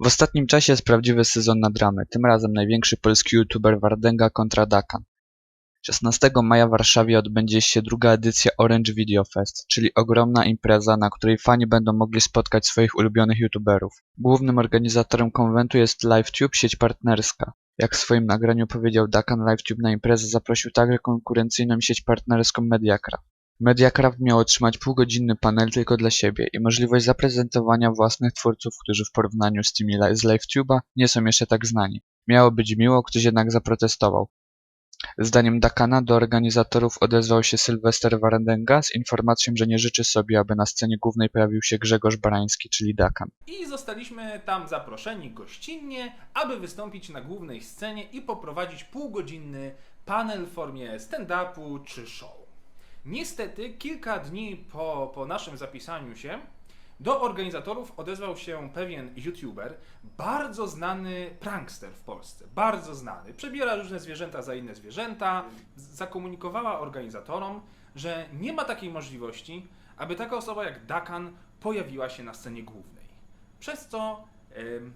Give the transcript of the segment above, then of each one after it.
W ostatnim czasie jest prawdziwy sezon na dramy, tym razem największy polski youtuber Wardęga kontra Dakan. 16 maja w Warszawie odbędzie się druga edycja Orange Video Fest, czyli ogromna impreza, na której fani będą mogli spotkać swoich ulubionych youtuberów. Głównym organizatorem konwentu jest LiveTube, sieć partnerska. Jak w swoim nagraniu powiedział Dakan, LiveTube na imprezę zaprosił także konkurencyjną sieć partnerską Mediacraft. Mediacraft miał otrzymać półgodzinny panel tylko dla siebie i możliwość zaprezentowania własnych twórców, którzy w porównaniu z tymi z LiveTube'a nie są jeszcze tak znani. Miało być miło, ktoś jednak zaprotestował. Zdaniem Dakana do organizatorów odezwał się Sylwester Wardenga z informacją, że nie życzy sobie, aby na scenie głównej pojawił się Grzegorz Barański, czyli Dakan. I zostaliśmy tam zaproszeni gościnnie, aby wystąpić na głównej scenie i poprowadzić półgodzinny panel w formie stand-upu czy show. Niestety, kilka dni po, po naszym zapisaniu się, do organizatorów odezwał się pewien youtuber, bardzo znany prankster w Polsce, bardzo znany. Przebiera różne zwierzęta za inne zwierzęta. Zakomunikowała organizatorom, że nie ma takiej możliwości, aby taka osoba jak Dakan pojawiła się na scenie głównej. Przez co em,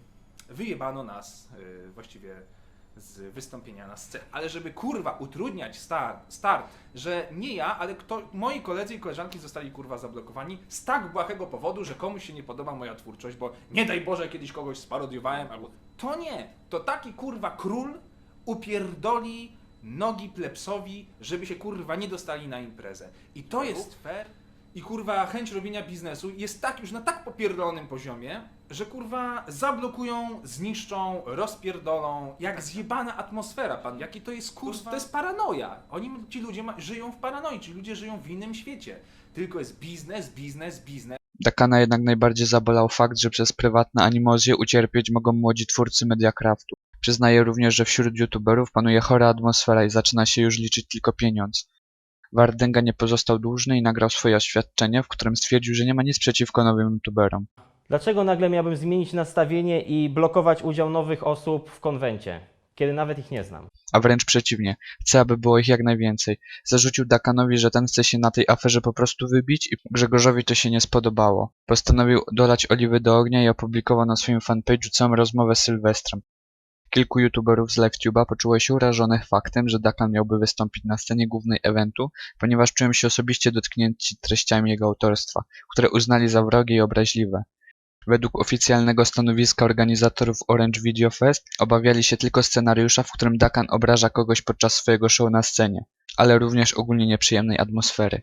wyjebano nas y, właściwie z wystąpienia na scenie. Ale żeby kurwa utrudniać start, start, że nie ja, ale kto, moi koledzy i koleżanki zostali kurwa zablokowani z tak błahego powodu, że komuś się nie podoba moja twórczość, bo nie daj Boże kiedyś kogoś sparodiowałem albo... To nie! To taki kurwa król upierdoli nogi plepsowi, żeby się kurwa nie dostali na imprezę. I to jest fair. I kurwa chęć robienia biznesu jest tak już na tak popierdolonym poziomie, że kurwa zablokują, zniszczą, rozpierdolą, jak zjebana atmosfera, pan, jaki to jest kurwa, to jest paranoja. Oni, ci ludzie ma, żyją w paranoi, ci ludzie żyją w innym świecie. Tylko jest biznes, biznes, biznes. Dakana jednak najbardziej zabolał fakt, że przez prywatne animozje ucierpieć mogą młodzi twórcy Mediacraftu. Przyznaje również, że wśród youtuberów panuje chora atmosfera i zaczyna się już liczyć tylko pieniądz. Wardęga nie pozostał dłużny i nagrał swoje oświadczenie, w którym stwierdził, że nie ma nic przeciwko nowym youtuberom. Dlaczego nagle miałbym zmienić nastawienie i blokować udział nowych osób w konwencie, kiedy nawet ich nie znam? A wręcz przeciwnie, chce, aby było ich jak najwięcej. Zarzucił Dakanowi, że ten chce się na tej aferze po prostu wybić i Grzegorzowi to się nie spodobało. Postanowił dolać oliwy do ognia i opublikował na swoim fanpage'u całą rozmowę z Sylwestrem. Kilku youtuberów z LiveTube'a poczuło się urażonych faktem, że Dakan miałby wystąpić na scenie głównej eventu, ponieważ czują się osobiście dotknięci treściami jego autorstwa, które uznali za wrogie i obraźliwe. Według oficjalnego stanowiska organizatorów Orange Video Fest obawiali się tylko scenariusza, w którym Dakan obraża kogoś podczas swojego show na scenie, ale również ogólnie nieprzyjemnej atmosfery.